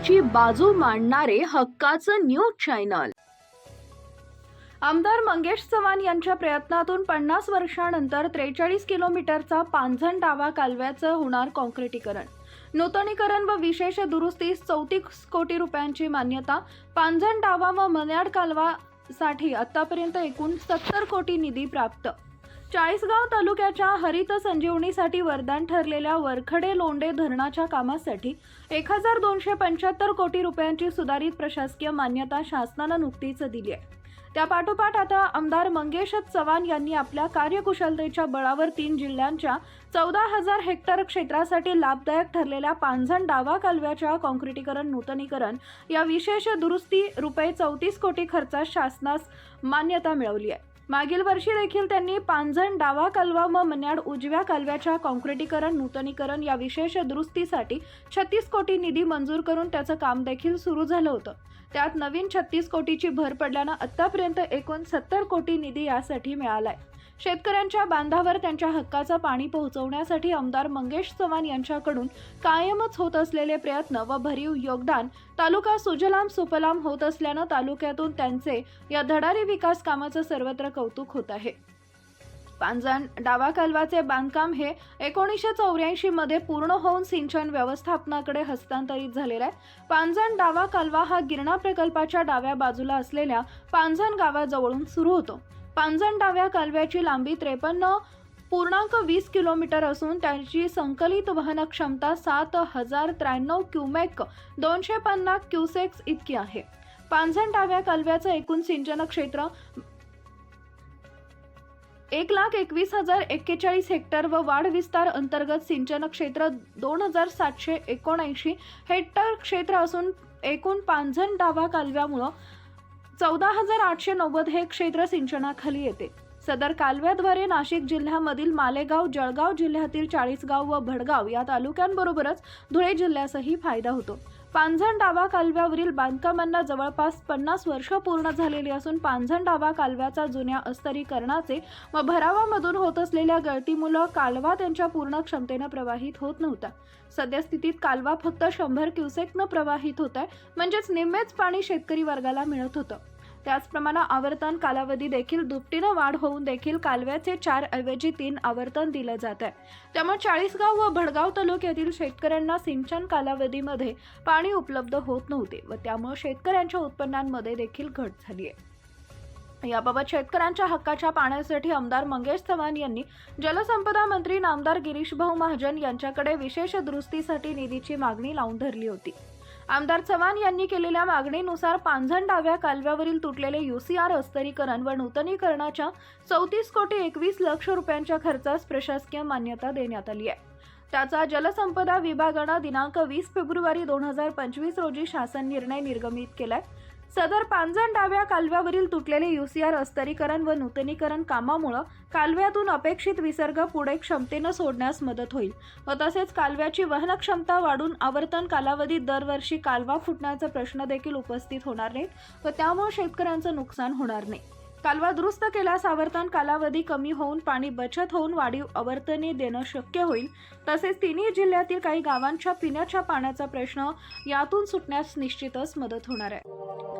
हक्काची बाजू मांडणारे हक्काचं न्यूज चॅनल. आमदार मंगेश चव्हाण यांच्या प्रयत्नातून पन्नास वर्षानंतर त्रेचाळीस किलोमीटरचा पांझण डावा कालव्याचं होणार कॉन्क्रिटीकरण नूतनीकरण व विशेष दुरुस्तीस चौतीस कोटी रुपयांची मान्यता. पांझण डावा व मन्याड कालवासाठी आतापर्यंत एकूण सत्तर कोटी निधी प्राप्त. चाळीसगाव तालुक्याच्या हरित संजीवनीसाठी वरदान ठरलेल्या वरखडे लोंडे धरणाच्या कामासाठी एक हजार दोनशे पंच्याहत्तर कोटी रुपयांची सुधारित प्रशासकीय मान्यता शासनानं नुकतीच दिली आहे. त्यापाठोपाठ आता आमदार मंगेश चव्हाण यांनी आपल्या कार्यकुशलतेच्या बळावर तीन जिल्ह्यांच्या चौदा हजार हेक्टर क्षेत्रासाठी लाभदायक ठरलेल्या पांझण डावा कालव्याच्या कॉन्क्रिटीकरण नूतनीकरण या विशेष दुरुस्ती रुपये चौतीस कोटी खर्चात शासनास मान्यता मिळवली आहे. मागील वर्षी देखील त्यांनी पांझण डावा कालवा व मन्याड उजव्या कालव्याच्या कॉन्क्रिटीकरण नूतनीकरण या विशेष दुरुस्तीसाठी छत्तीस कोटी निधी मंजूर करून त्याचं काम देखील सुरू झालं होतं. त्यात नवीन छत्तीस कोटीची भर पडल्यानं आतापर्यंत एकूण सत्तर कोटी निधी यासाठी मिळालाय. शेतकऱ्यांच्या बांधावर त्यांच्या हक्काचं पाणी पोहोचवण्यासाठी आमदार मंगेश चव्हाण यांच्याकडून कायमच होत असलेले प्रयत्न व भरीव योगदान तालुका सुजलाम सुफलाम होत असल्यानं तालुक्यातून त्यांचे या धडारी विकास कामाचं सर्वत्र कौतुक होत आहे. पांजण डावा कालवाचे बांधकाम हे एकोणीसशे चौऱ्याऐंशी मध्ये पूर्ण होऊन सिंचन व्यवस्थापनाकडे हस्तांतरित झालेलं आहे. पांजण डावा कालवा हा गिरणा प्रकल्पाच्या डाव्या बाजूला असलेल्या पांझण गावाजवळून सुरू होतो. पांजण डाव्या कालव्याची लांबी त्रेपन्न पूर्णांक वीस किलोमीटर असून त्याची संकलित वहन क्षमता सात हजार त्र्याण्णव क्युमेक दोनशे पन्नास क्युसेक्स इतकी आहे. पांझण डाव्या कालव्याचं एकूण सिंचन क्षेत्र एक लाख एकवीस हजार एक्केचाळीस हेक्टर व वाढ विस्तार अंतर्गत सिंचन क्षेत्र दोन हजार सातशे एकोणऐंशी हेक्टर क्षेत्र असून एकूण पांझण डावा कालव्यामुळं चौदा हजार आठशे नव्वद हे क्षेत्र सिंचनाखाली येते. सदर कालव्याद्वारे नाशिक जिल्ह्यामधील मालेगाव जळगाव जिल्ह्यातील चाळीसगाव व भडगाव या तालुक्यांबरोबरच धुळे जिल्ह्यासही फायदा होतो. पांझण डावा कालव्यावरील बांधकामांना जवळपास पन्नास वर्ष पूर्ण झालेली असून पांझण डावा कालव्याचा जुन्या अस्तरीकरणाचे व भरावामधून होत असलेल्या गळतीमुळे कालवा त्यांच्या पूर्ण क्षमतेनं प्रवाहित होत नव्हता. सद्यस्थितीत कालवा फक्त शंभर क्युसेकनं प्रवाहित होत आहे म्हणजेच निम्मेच पाणी शेतकरी वर्गाला मिळत होतं. त्याचप्रमाणे आवर्तन कालावधी देखील दुपटीनं वाढ होऊन देखील कालव्याचे चार ऐवजी तीन आवर्तन दिलं जात आहे त्यामुळे चाळीसगाव व भडगाव तालुक्यातील शेतकऱ्यांना सिंचन कालावधीमध्ये पाणी उपलब्ध होत नव्हते व त्यामुळे शेतकऱ्यांच्या उत्पन्नांमध्ये देखील घट झाली आहे याबाबत शेतकऱ्यांच्या हक्काच्या पाण्यासाठी आमदार मंगेश चव्हाण यांनी जलसंपदा मंत्री नामदार गिरीशभाऊ महाजन यांच्याकडे विशेष दुरुस्तीसाठी निधीची मागणी लावून धरली होती. आमदार चव्हाण यांनी केलेल्या मागणीनुसार पांझण डाव्या कालव्यावरील तुटलेले युसीआर अस्तरीकरण व नूतनीकरणाच्या चौतीस कोटी एकवीस लक्ष रुपयांच्या खर्चास प्रशासकीय मान्यता देण्यात आली आहे. त्याचा जलसंपदा विभागानं दिनांक वीस फेब्रुवारी दोन हजार पंचवीस रोजी शासन निर्णय निर्गमित केलाय. सदर पांजण डाव्या कालव्यावरील तुटलेले युसीआर अस्तरीकरण व नूतनीकरण कामामुळं कालव्यातून अपेक्षित विसर्ग पुढे क्षमतेनं सोडण्यास मदत होईल. व तसेच कालव्याची वहन क्षमता वाढून आवर्तन कालावधीत दरवर्षी कालवा फुटण्याचा प्रश्न देखील उपस्थित होणार नाहीत व त्यामुळे शेतकऱ्यांचं नुकसान होणार नाही. कालवा दुरुस्त केल्यास आवर्तन कालावधी कमी होऊन पाणी बचत होऊन वाढीव आवर्तने देणं शक्य होईल. तसेच तिन्ही जिल्ह्यातील काही गावांच्या पिण्याच्या पाण्याचा प्रश्न यातून सुटण्यास निश्चितच मदत होणार आहे.